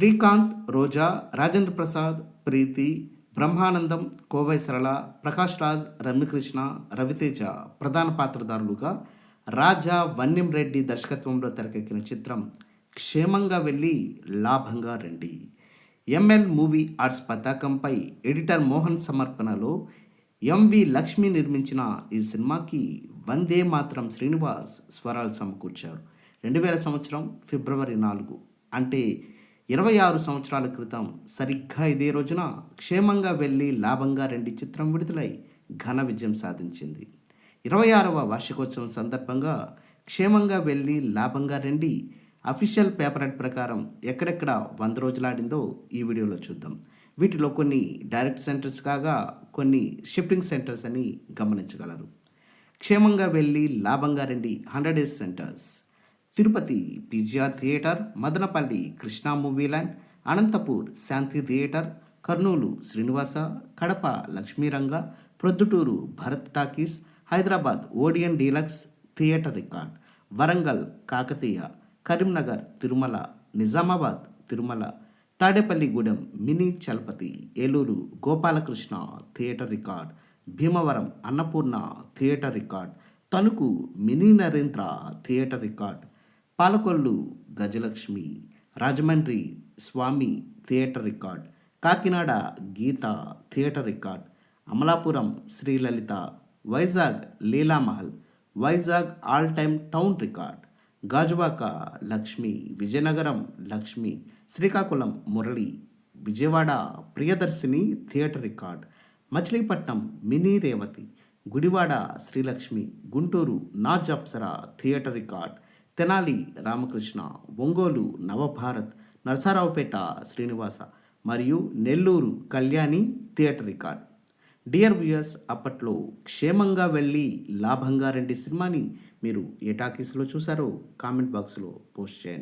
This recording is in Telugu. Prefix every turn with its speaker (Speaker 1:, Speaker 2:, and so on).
Speaker 1: శ్రీకాంత్ రోజా రాజేంద్ర ప్రసాద్ ప్రీతి బ్రహ్మానందం కోవై సరళ ప్రకాష్ రాజ్ రమ్యకృష్ణ రవితేజ ప్రధాన పాత్రధారులుగా రాజా వన్యం రెడ్డి దర్శకత్వంలో తెరకెక్కిన చిత్రం క్షేమంగా వెళ్ళి లాభంగా రండి. ఎంఎల్ మూవీ ఆర్ట్స్ పతాకంపై ఎడిటర్ మోహన్ సమర్పణలో ఎంవి లక్ష్మి నిర్మించిన ఈ సినిమాకి వందే మాత్రం శ్రీనివాస్ స్వరాలు సమకూర్చారు. రెండు వేల సంవత్సరం ఫిబ్రవరి నాలుగు. అంటే ఇరవై ఆరు సంవత్సరాల క్రితం సరిగ్గా ఇదే రోజున క్షేమంగా వెళ్ళి లాభంగా రెండు చిత్రం విడుదలై ఘన విజయం సాధించింది. ఇరవై ఆరవ వార్షికోత్సవం సందర్భంగా క్షేమంగా వెళ్ళి లాభంగా రెండి అఫీషియల్ పేపర్ హెడ్ ప్రకారం ఎక్కడెక్కడ వంద రోజులాడిందో ఈ వీడియోలో చూద్దాం. వీటిలో కొన్ని డైరెక్ట్ సెంటర్స్ కాగా కొన్ని షిఫ్టింగ్ సెంటర్స్ అని గమనించగలరు. క్షేమంగా వెళ్ళి లాభంగా రండి hundred days centres. Tirupati PGR theatre Madanapalle Krishna Movie Land Anantapur Shanti theatre Kurnool Srinivasa Kadapa Lakshmiranga Proddatur Bharat Talkies Hyderabad Odeon deluxe theatre record Warangal Kakatiya Karimnagar Tirumala Nizamabad Tirumala Tadepalligudem mini Chalapathi Eluru Gopalakrishna theatre record Bhimavaram Annapurna theatre record Tanuku mini Narendra theatre record Palakollu Gajalakshmi Rajahmundry Swamy theatre record Kakinada Geetha theatre record Amalapuram Srilalitha Vizag Leelamahal Vizag all time town record Gajuwaka Lakshmi Vizianagaram Lakshmi Srikakulam Murali Vijayawada Priyadarshini theatre record Machilipatnam mini Revathi Gudivada Srilakshmi Guntur Naz Apsara theatre record Tenali Ramakrishna Ongole Navabharat Narasaraopet Srinivasa మరియు Nellore Kalyani theatre record. Dear viewers అప్పట్లో క్షేమంగా వెళ్ళి లాభంగా రెండు సినిమాని మీరు ఏ టాకీస్లో చూసారో కామెంట్ బాక్స్లో పోస్ట్ చేయండి.